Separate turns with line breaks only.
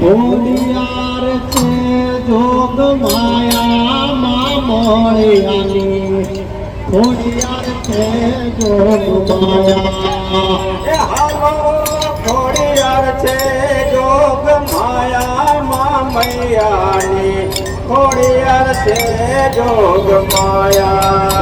હોડિયાર છે જોગ માયામાં મળ્યાની. હોડિયાર છે જોગ માયા
એ છે જોગ માયામાં મૈયાની ખોડિયાર છે જોગ માયા